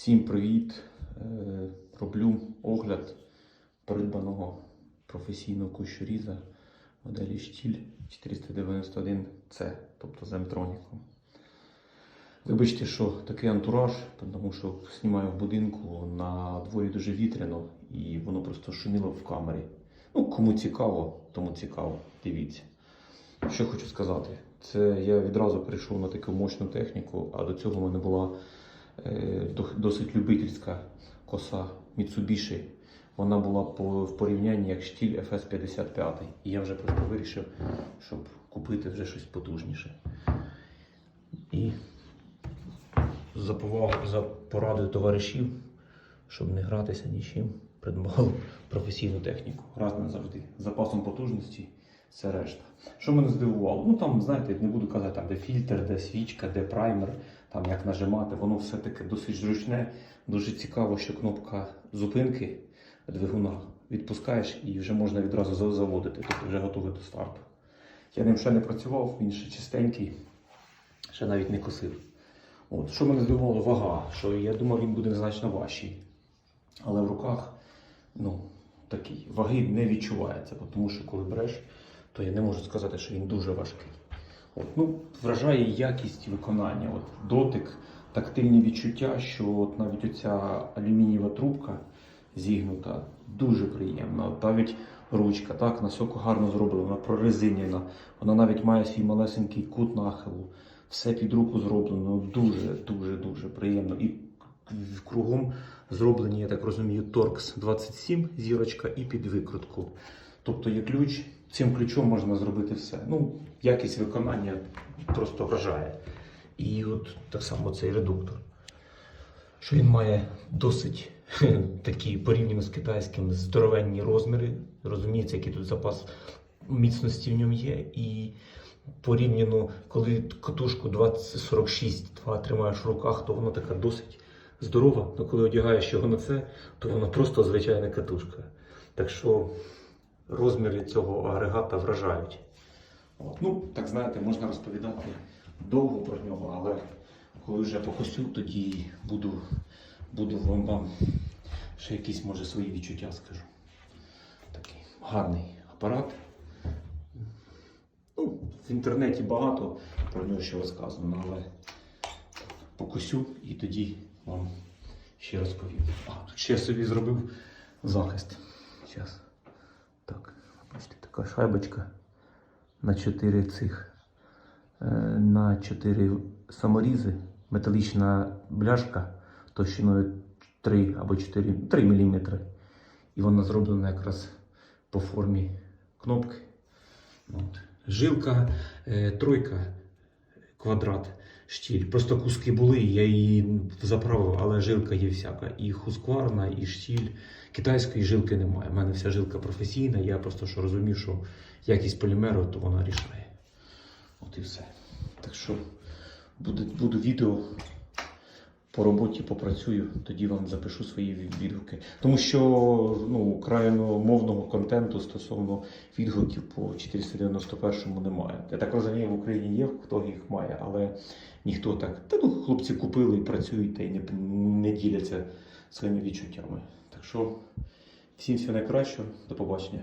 Всім привіт! Е, Роблю огляд придбаного професійного кущоріза моделі штіль 491C, тобто з емтроніком. Вибачте, що такий антураж, тому що знімаю в будинку на дворі дуже вітряно і воно просто шуміло в камері. Ну, кому цікаво, тому цікаво, дивіться. Що хочу сказати, це я відразу перейшов на таку мощну техніку, а до цього в мене була досить любительська коса Mitsubishi. Вона була по, в порівнянні як штіль FS55. І я вже просто вирішив, щоб купити вже щось потужніше. І за повагу, за порадою товаришів, щоб не гратися нічим, придбав професійну техніку. Раз назавжди. Запасом потужності все решта. Що мене здивувало? Ну там, знаєте, не буду казати, там, де фільтр, де свічка, де праймер, там як нажимати, воно все таки досить зручне. Дуже цікаво, що кнопка зупинки двигуна відпускаєш і вже можна відразу заводити, тобто вже готовий до старту. Я ним ще не працював, він ще чистенький, ще навіть не косив. От. Що мене здивувало, вага, що я думав, він буде значно важчий. Але в руках ну, такий ваги не відчувається, тому що коли береш, то я не можу сказати, що він дуже важкий. От, ну, вражає якість виконання, от, дотик, тактильні відчуття, що от навіть оця алюмінієва трубка зігнута, дуже приємна. От навіть ручка, так, насоко гарно зроблена, вона прорезинена, вона навіть має свій малесенький кут нахилу. Все під руку зроблено, дуже, дуже, дуже приємно. І кругом зроблені, я так розумію, Torx 27 зірочка і під викрутку. Тобто є ключ, цим ключом можна зробити все. Ну, якість виконання просто вражає. І от так само цей редуктор. Що він має досить такі порівняно з китайським здоровенні розміри. Розуміється, який тут запас міцності в ньому є. І порівняно, коли катушку 2046 2 тримаєш в руках, то вона така досить здорова. Але коли одягаєш його на це, то вона просто звичайна катушка. Так що розміри цього агрегата вражають. От. Ну, так знаєте, можна розповідати довго про нього, але коли вже покосю, тоді буду, буду вам, ще якісь, може, свої відчуття скажу. Такий гарний апарат. Ну, в інтернеті багато про нього що розказано, але покосю і тоді вам ще розповім. А, тут ще собі зробив захист. Зараз. Так, бачите, така шайбочка на 4 цих. е, На 4 саморізи. Металічна бляшка товщиною 3 або 4, 3 мм. І вона зроблена якраз по формі кнопки. От. Жилка, е, тройка, квадрат, штіль. Просто куски були, я її заправив, але жилка є всяка. І хускварна, і штіль. Китайської жилки немає. У мене вся жилка професійна, я просто що розумів, що якість полімеру, то вона рішає. От і все. Так що буде, буде відео по роботі попрацюю, тоді вам запишу свої відгуки. Тому що ну, україномовного контенту стосовно відгуків по 491 немає. Я так розумію, в Україні є, хто їх має, але ніхто так. Та ну, хлопці купили і працюють та й не, не діляться своїми відчуттями. Так що всім всього найкращого, до побачення.